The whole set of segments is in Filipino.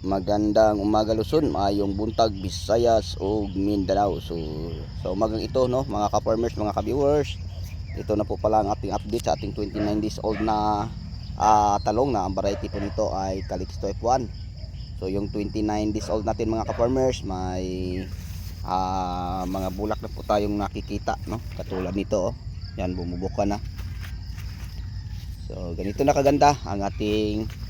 Magandang umaga Luzon, maayong buntag Visayas ug Mindanao. So sa umagang ito no, mga ka-farmers, mga ka-viewers, ito na po pala ang ating update sa ating 29 days old na ah, talong na ang variety po nito ay Calixto F1. So yung 29 days old natin mga ka-farmers, may ah, mga bulak na po tayong nakikita no, katulad nito oh. Yan bumubuka na. So ganito na kaganda ang ating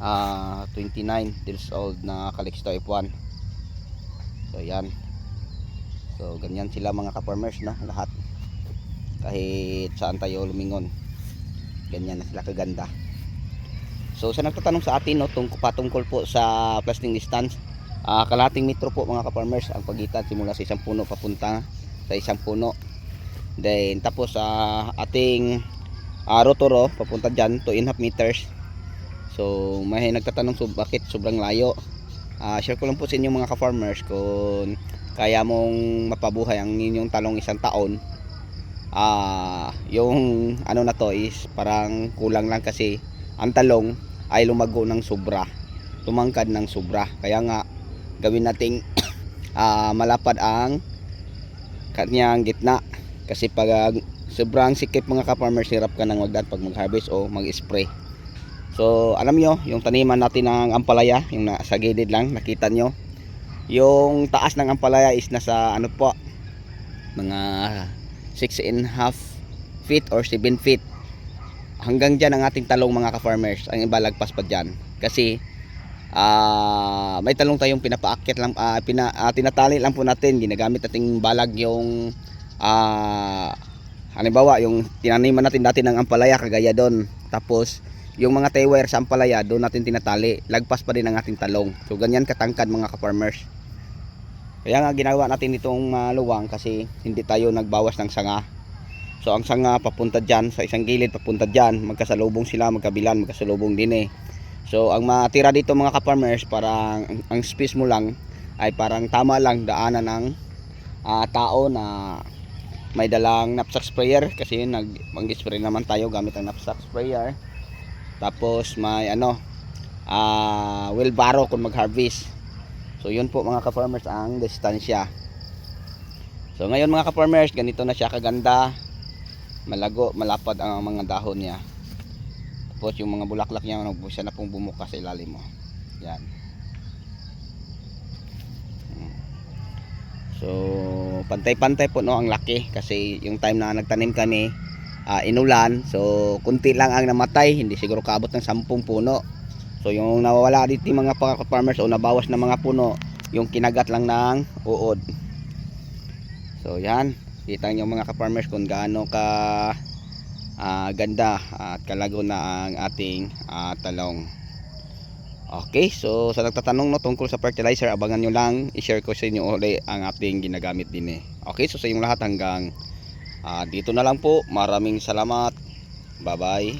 ah 29 years old na Calixto F1 so yan. So ganyan sila mga ka-farmers no? Lahat. Kahit saan tayo lumingon ganyan na sila kaganda. So sa nagtatanong sa atin no tung patungkol po sa plastic distance ah kalating metro po mga ka-farmers ang pagitan simula sa isang puno papunta sa isang puno. Then tapos sa ating uh, rotoro papunta dyan 2.5 meters So, may nagtatanong so bakit sobrang layo. Ah, share ko lang po sa inyo mga ka-farmers kung kaya mong mapabuhay ang inyong talong isang taon. Ah, yung ano na to is parang kulang lang kasi ang talong ay lumago ng sobra. Tumangkad ng sobra. Kaya nga gawin nating ah, malapad ang kanyang gitna. Kasi pag ah, sobrang sikip mga ka-farmers, hirap ka nang magdaan pag mag-harvest o mag-spray. So, alam nyo, yung taniman natin ng ampalaya, yung nasa gilid lang, nakita nyo. Yung taas ng ampalaya is nasa ano po, mga 6 and half feet or 7 feet. Hanggang dyan ang ating talong mga ka-farmers. Ang iba lagpas pa dyan. Kasi, ah may talong tayong pinapaakyat lang, ah, pina, ah, tinatali lang po natin. Ginagamit nating balag yung, ah halimbawa, yung tinaniman natin dati ng ampalaya, kagaya doon. Tapos, yung mga tie wire sa ampalaya doon natin tinatali. Lagpas pa din ang ating talong. So ganyan katangkad mga ka-farmers. Kaya nga ginawa natin itong maluwang kasi hindi tayo nagbawas ng sanga. So ang sanga papunta dyan sa isang gilid papunta dyan magkasalubong sila magkabilan magkasalubong din eh. So ang matira dito mga ka-farmers parang ang, space mo lang ay parang tama lang daanan ng ah, tao na may dalang knapsack sprayer kasi nag mag-spray naman tayo gamit ang knapsack sprayer tapos may ano, ah wheelbarrow kung mag-harvest. So yun po mga ka-farmers ang distansya. So ngayon mga ka-farmers, ganito na siya kaganda. Malago, malapad ang mga dahon niya. Tapos yung mga bulaklak niya, siya na pong bumuka sa ilalim mo. Yan. Hmm. So, pantay-pantay po no ang laki kasi yung time na nagtanim kami, ah, inulan. So, kunti lang ang namatay. Hindi siguro kabot ng 10 puno. So, yung nawawala dito yung mga farmers o nabawas na mga puno, yung kinagat lang ng uod. So, yan. Kita nyo mga ka-farmers kung gaano ka ah, ganda at kalago na ang ating ah, talong. Okay, so sa nagtatanong no tungkol sa fertilizer, abangan nyo lang, i-share ko sa inyo uli ang ating ginagamit din eh. Okay, so sa inyong lahat hanggang Ah, dito na lang po. Maraming salamat. Bye-bye.